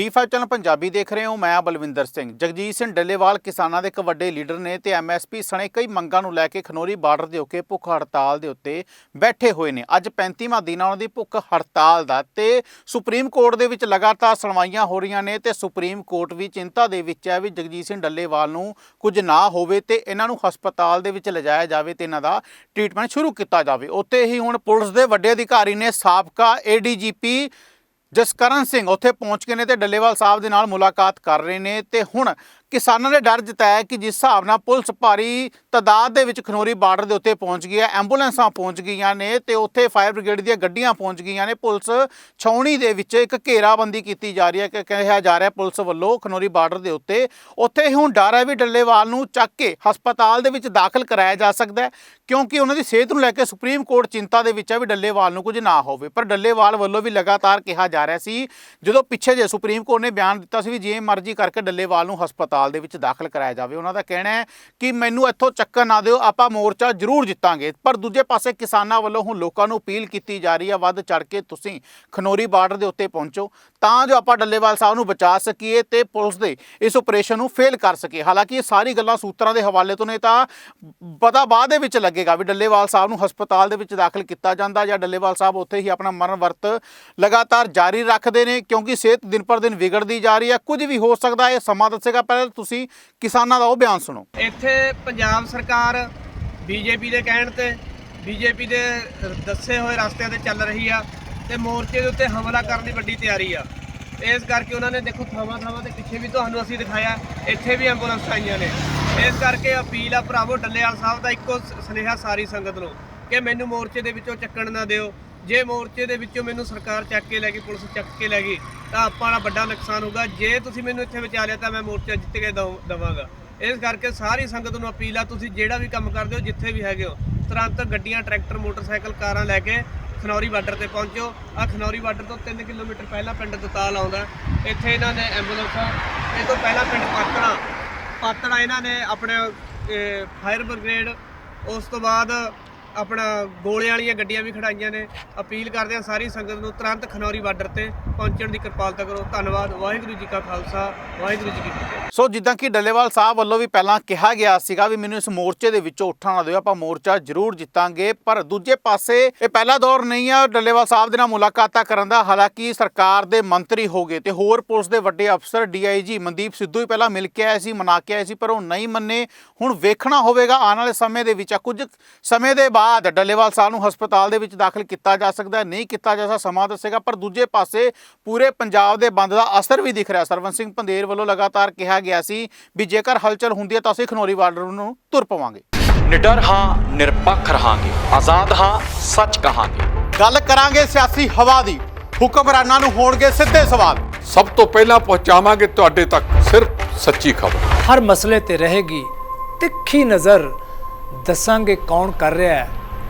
D5 channel Punjabi ਦੇਖ ਰਹੇ ਹੋ, ਮੈਂ ਬਲਵਿੰਦਰ ਸਿੰਘ। ਜਗਜੀਤ ਸਿੰਘ ਡੱਲੇਵਾਲ ਕਿਸਾਨਾਂ ਦੇ ਇੱਕ ਵੱਡੇ ਲੀਡਰ ਨੇ ਤੇ ਐਮਐਸਪੀ ਸਣੇ ਕਈ ਮੰਗਾਂ ਨੂੰ ਲੈ ਕੇ ਖਨੋਰੀ ਬਾਰਡਰ ਦੇ ਉੱਤੇ ਭੁੱਖ ਹੜਤਾਲ ਦੇ ਉੱਤੇ ਬੈਠੇ ਹੋਏ ਨੇ। ਅੱਜ 35ਵਾਂ ਦਿਨ ਆ ਉਹਨਾਂ ਦੀ ਭੁੱਖ ਹੜਤਾਲ ਦਾ ਤੇ ਸੁਪਰੀਮ ਕੋਰਟ ਦੇ ਵਿੱਚ ਲਗਾਤਾਰ ਸੁਣਵਾਈਆਂ ਹੋ ਰਹੀਆਂ ਨੇ ਤੇ ਸੁਪਰੀਮ ਕੋਰਟ ਵੀ ਚਿੰਤਾ ਦੇ ਵਿੱਚ ਹੈ ਵੀ ਜਗਜੀਤ ਸਿੰਘ ਡੱਲੇਵਾਲ ਨੂੰ ਕੁਝ ਨਾ ਹੋਵੇ ਤੇ ਇਹਨਾਂ ਨੂੰ ਹਸਪਤਾਲ ਦੇ ਵਿੱਚ ਲਿਜਾਇਆ ਜਾਵੇ ਤੇ ਇਹਨਾਂ ਦਾ ਟ੍ਰੀਟਮੈਂਟ ਸ਼ੁਰੂ ਕੀਤਾ ਜਾਵੇ। ਉੱਤੇ ਹੀ ਹੁਣ ਪੁਲਿਸ ਦੇ ਵੱਡੇ ਅਧਿਕਾਰੀ ਨੇ ਸਾਬਕਾ ਏਡੀਜੀਪੀ ਜਸਕਰਨ ਸਿੰਘ ਉੱਥੇ ਪਹੁੰਚ ਗਏ ਨੇ ਤੇ ਡੱਲੇਵਾਲ ਸਾਹਿਬ ਦੇ ਨਾਲ ਮੁਲਾਕਾਤ ਕਰ ਰਹੇ ਨੇ ਤੇ ਹੁਣ ਕਿਸਾਨਾਂ ਨੇ ਡਰ ਜਤਾਇਆ ਕਿ ਜਿਸ ਹਿਸਾਬ ਨਾਲ ਪੁਲਿਸ ਭਾਰੀ ਤਦਾਦ ਦੇ ਵਿੱਚ ਖਨੋਰੀ ਬਾਰਡਰ ਦੇ ਉੱਤੇ ਪਹੁੰਚ ਗਈ ਹੈ, ਐਂਬੂਲੈਂਸਾਂ ਪਹੁੰਚ ਗਈਆਂ ਨੇ ਤੇ ਉੱਥੇ ਫਾਇਰ ਬ੍ਰਿਗੇਡ ਦੀਆਂ ਗੱਡੀਆਂ ਪਹੁੰਚ ਗਈਆਂ ਨੇ। ਪੁਲਿਸ ਛਾਉਣੀ ਦੇ ਵਿੱਚ ਇੱਕ ਘੇਰਾਬੰਦੀ ਕੀਤੀ ਜਾ ਰਹੀ ਹੈ, ਕਿ ਕਿਹਾ ਜਾ ਰਿਹਾ ਪੁਲਿਸ ਵੱਲੋਂ ਖਨੋਰੀ ਬਾਰਡਰ ਦੇ ਉੱਤੇ। ਉੱਥੇ ਹੁਣ ਡਰ ਹੈ ਵੀ ਡੱਲੇਵਾਲ ਨੂੰ ਚੱਕ ਕੇ ਹਸਪਤਾਲ ਦੇ ਵਿੱਚ ਦਾਖਲ ਕਰਾਇਆ ਜਾ ਸਕਦਾ ਹੈ, ਕਿਉਂਕਿ ਉਹਨਾਂ ਦੀ ਸਿਹਤ ਨੂੰ ਲੈ ਕੇ ਸੁਪਰੀਮ ਕੋਰਟ ਚਿੰਤਾ ਦੇ ਵਿੱਚ ਹੈ ਵੀ ਡੱਲੇਵਾਲ ਨੂੰ ਕੁਝ ਨਾ ਹੋਵੇ। ਪਰ ਡੱਲੇਵਾਲ ਵੱਲੋਂ ਵੀ ਲਗਾਤਾਰ ਕਿਹਾ ਜਾ ਰਿਹਾ ਸੀ, ਜਦੋਂ ਪਿੱਛੇ ਜੇ ਸੁਪਰੀਮ ਕੋਰਟ ਨੇ ਬਿਆਨ ਦਿੱਤਾ ਸੀ ਵੀ ਜੇ ਮਰਜ਼ੀ ਕਰਕੇ ਡੱਲੇਵਾਲ ਨੂੰ ਹਸਪਤਾਲ ਦੇ ਵਿੱਚ ਦਾਖਲ ਕਰਾਇਆ ਜਾਵੇ। ਉਹਨਾਂ ਦਾ ਕਹਿਣਾ ਹੈ ਕਿ ਮੈਨੂੰ ਇੱਥੋਂ ਚੱਕਰ ਨਾ ਦਿਓ, ਆਪਾਂ ਮੋਰਚਾ ਜ਼ਰੂਰ ਜਿੱਤਾਂਗੇ। ਪਰ ਦੂਜੇ ਪਾਸੇ ਕਿਸਾਨਾਂ ਵੱਲੋਂ ਹੁਣ ਲੋਕਾਂ ਨੂੰ ਅਪੀਲ ਕੀਤੀ ਜਾ ਰਹੀ ਹੈ, ਵੱਧ ਚੜ ਕੇ ਤੁਸੀਂ ਖਨੋਰੀ ਬਾਰਡਰ ਦੇ ਉੱਤੇ ਪਹੁੰਚੋ, ਤਾਂ ਜੋ ਆਪਾਂ ਡੱਲੇਵਾਲ ਸਾਹਿਬ ਨੂੰ ਬਚਾ ਸਕੀਏ ਤੇ ਪੁਲਿਸ ਦੇ ਇਸ ਆਪਰੇਸ਼ਨ ਨੂੰ ਫੇਲ ਕਰ ਸਕੀਏ। ਹਾਲਾਂਕਿ ਇਹ ਸਾਰੀ ਗੱਲਾਂ ਸੂਤਰਾਂ ਦੇ ਹਵਾਲੇ ਤੋਂ ਨੇ, ਤਾਂ ਪਤਾ ਬਾਅਦ ਦੇ ਵਿੱਚ ਲੱਗੇਗਾ ਵੀ ਡੱਲੇਵਾਲ ਸਾਹਿਬ ਨੂੰ ਹਸਪਤਾਲ ਦੇ ਵਿੱਚ ਦਾਖਲ ਕੀਤਾ ਜਾਂਦਾ ਜਾਂ ਡੱਲੇਵਾਲ ਸਾਹਿਬ ਉੱਥੇ ਹੀ ਆਪਣਾ ਮਰਨ ਵਰਤ ਲਗਾਤਾਰ ਜਾਰੀ ਰੱਖਦੇ ਨੇ, ਕਿਉਂਕਿ ਸਿਹਤ ਦਿਨ ਪਰ ਦਿਨ ਵਿਗੜਦੀ ਜਾ ਰਹੀ ਹੈ। ਕੁਝ ਵੀ ਹੋ ਸਕਦਾ ਹੈ ਇਹ ਸਮਾਂ ਦੱਸੇਗਾ। ਪਹਿਲਾਂ ਤੁਸੀਂ ਕਿਸਾਨਾਂ ਦਾ ਉਹ ਬਿਆਨ ਸੁਣੋ। ਇੱਥੇ ਪੰਜਾਬ ਸਰਕਾਰ ਬੀਜੇਪੀ ਦੇ ਕਹਿਣ ਤੇ ਬੀਜੇਪੀ ਦੇ ਦੱਸੇ ਹੋਏ ਰਸਤਿਆਂ ਤੇ ਚੱਲ ਰਹੀ ਆ ਤੇ ਮੋਰਚੇ ਦੇ ਉੱਤੇ ਹਮਲਾ ਕਰਨ ਦੀ ਵੱਡੀ ਤਿਆਰੀ ਆ। ਇਸ ਕਰਕੇ ਉਹਨਾਂ ਨੇ ਦੇਖੋ ਥਾਵਾਂ ਥਾਵਾਂ ਤੇ ਪਿੱਛੇ ਵੀ ਤੁਹਾਨੂੰ ਅਸੀਂ ਦਿਖਾਇਆ, ਇੱਥੇ ਵੀ ਐਂਬੂਲੈਂਸ ਆਈਆਂ ਨੇ। ਇਸ ਕਰਕੇ ਅਪੀਲ ਆ ਭਰਾਵੋ, ਡੱਲੇਵਾਲ ਸਾਹਿਬ ਦਾ ਇੱਕੋ ਸੁਨੇਹਾ ਸਾਰੀ ਸੰਗਤ ਨੂੰ ਕਿ ਮੈਨੂੰ ਮੋਰਚੇ ਦੇ ਵਿੱਚੋਂ ਚੱਕਣ ਨਾ ਦਿਓ। ਜੇ ਮੋਰਚੇ ਦੇ ਵਿੱਚੋਂ ਮੈਨੂੰ ਸਰਕਾਰ ਚੱਕ ਕੇ ਲੈ ਗਈ, ਪੁਲਿਸ ਚੱਕ ਕੇ ਲੈ ਗਈ, ਤਾਂ ਆਪਾਂ ਦਾ ਵੱਡਾ ਨੁਕਸਾਨ ਹੋਊਗਾ। ਜੇ ਤੁਸੀਂ ਮੈਨੂੰ ਇੱਥੇ ਬਚਾ ਲਿਆ ਤਾਂ ਮੈਂ ਮੋਰਚਾ ਜਿੱਤ ਕੇ ਦਊ- ਦਵਾਂਗਾ। ਇਸ ਕਰਕੇ ਸਾਰੀ ਸੰਗਤ ਨੂੰ ਅਪੀਲ ਆ, ਤੁਸੀਂ ਜਿਹੜਾ ਵੀ ਕੰਮ ਕਰਦੇ ਹੋ, ਜਿੱਥੇ ਵੀ ਹੈਗੇ ਹੋ, ਤੁਰੰਤ ਗੱਡੀਆਂ, ਟਰੈਕਟਰ, ਮੋਟਰਸਾਈਕਲ, ਕਾਰਾਂ ਲੈ ਕੇ ਖਨੌਰੀ ਬਾਰਡਰ ਤੇ ਪਹੁੰਚੋ। ਆ ਖਨੌਰੀ ਬਾਰਡਰ ਤੋਂ 3 ਕਿਲੋਮੀਟਰ ਪਹਿਲਾਂ ਪਿੰਡ ਦਤਾਲ ਆਉਂਦਾ ਇੱਥੇ ਇਹਨਾਂ ਨੇ ਐਂਬੂਲੈਂਸਾਂ, ਇਹ ਤੋਂ ਪਹਿਲਾਂ ਪਿੰਡ ਪਾਤੜਾ ਪਾਤੜਾ ਇਹਨਾਂ ਨੇ ਆਪਣੇ ਫਾਇਰ ਬ੍ਰਿਗੇਡ, ਉਸ ਤੋਂ ਬਾਅਦ ਆਪਣਾ ਗੋਲਿਆਂ ਵਾਲੀਆਂ ਗੱਡੀਆਂ ਵੀ ਖੜਾਈਆਂ ਨੇ, ਅਪੀਲ ਕਰਦੇ ਆ ਸਾਰੀ ਸੰਗਤ ਨੂੰ ਤੁਰੰਤ ਖਨੌਰੀ ਬਾਰਡਰ ਤੇ ਪਹੁੰਚਣ ਦੀ ਕਿਰਪਾਲਤਾ ਕਰੋ। ਧੰਨਵਾਦ। ਵਾਹਿਗੁਰੂ ਜੀ ਕਾ ਖਾਲਸਾ। ਵਾਹਿਗੁਰੂ ਜੀ ਕੀ ਫਤਿਹ। ਸੋ ਜਿੱਦਾਂ ਕਿ ਡੱਲੇਵਾਲ ਸਾਹਿਬ ਵੱਲੋਂ ਵੀ ਪਹਿਲਾਂ ਕਿਹਾ ਗਿਆ ਸੀਗਾ ਵੀ ਮੈਨੂੰ ਇਸ ਮੋਰਚੇ ਦੇ ਵਿੱਚੋਂ ਉੱਠਣਾ ਨਾ ਦਿਓ, ਆਪਾਂ ਮੋਰਚਾ ਜ਼ਰੂਰ ਜਿੱਤਾਂਗੇ। ਪਰ ਦੂਜੇ ਪਾਸੇ ਇਹ ਪਹਿਲਾ ਦੌਰ ਨਹੀਂ ਆ ਡੱਲੇਵਾਲ ਸਾਹਿਬ ਦੇ ਨਾਲ ਮੁਲਾਕਾਤਾਂ ਕਰਨ ਦਾ। ਹਾਲਾਂਕਿ ਸਰਕਾਰ ਦੇ ਮੰਤਰੀ ਹੋ ਗਏ ਤੇ ਹੋਰ ਪੁਲਿਸ ਦੇ ਵੱਡੇ ਅਫਸਰ, ਡੀਆਈਜੀ ਮਨਦੀਪ ਸਿੱਧੂ ਹੀ ਪਹਿਲਾਂ ਮਿਲ ਕੇ ਆਏ ਸੀ, ਮਨਾ ਕੇ ਆਏ ਸੀ, ਪਰ ਉਹ ਨਹੀਂ ਮੰਨੇ। ਹੁਣ ਵੇਖਣਾ ਹੋਵੇਗਾ। ਆਉਣ ਵਾਲੇ ਸਮੇਂ ਦੇ ਵਿੱਚ ਕੁਝ ਸਮੇਂ ਦੇ ਬਾਅਦ ਡੱਲੇਵਾਲ ਸਾਹਿਬ ਨੂੰ ਹਸਪਤਾਲ ਦੇ ਵਿੱਚ ਦਾਖਲ ਕੀਤਾ ਜਾ ਸਕਦਾ ਨਹੀਂ ਕੀਤਾ ਜਾ ਸਕਦਾ, ਸਮਾਂ ਦੱਸੇਗਾ। ਪਰ ਦੂਜੇ ਪਾਸੇ ਪੂਰੇ ਪੰਜਾਬ ਦੇ ਬੰਦ ਦਾ ਅਸਰ ਵੀ ਦਿਖ ਰਿਹਾ। ਸਰਵਨ ਸਿੰਘ ਪੰਦੇਰ ਵੱਲੋਂ ਲਗਾਤਾਰ ਕਿਹਾ ਗਿਆ ਸੀ ਵੀ ਜੇਕਰ ਹਲਚਲ ਹੁੰਦੀ ਹੈ ਤਾਂ ਅਸੀਂ ਖਨੌਰੀ ਬਾਰਡਰ ਨੂੰ ਤੁਰ ਪਵਾਂਗੇ। ਨਿਡਰ ਹਾਂ ਨਿਰਪੱਖ ਰਹਾਂਗੇ। ਆਜ਼ਾਦ ਹਾਂ ਸੱਚ ਕਹਾਂਗੇ। ਗੱਲ ਕਰਾਂਗੇ ਸਿਆਸੀ ਹਵਾ ਦੀ। ਹੁਕਮਰਾਨਾਂ ਨੂੰ ਹੋਣਗੇ ਸਿੱਧੇ ਸਵਾਲ। ਸਭ ਤੋਂ ਪਹਿਲਾਂ ਪਹੁੰਚਾਵਾਂਗੇ ਤੁਹਾਡੇ ਤੱਕ ਸਿਰਫ ਸੱਚੀ ਖਬਰ। ਹਰ ਮਸਲੇ ਤੇ ਰਹੇਗੀ ਤਿੱਖੀ ਨਜ਼ਰ। ਦੱਸਾਂਗੇ ਕੌਣ ਕਰ ਰਿਹਾ ਹੈ।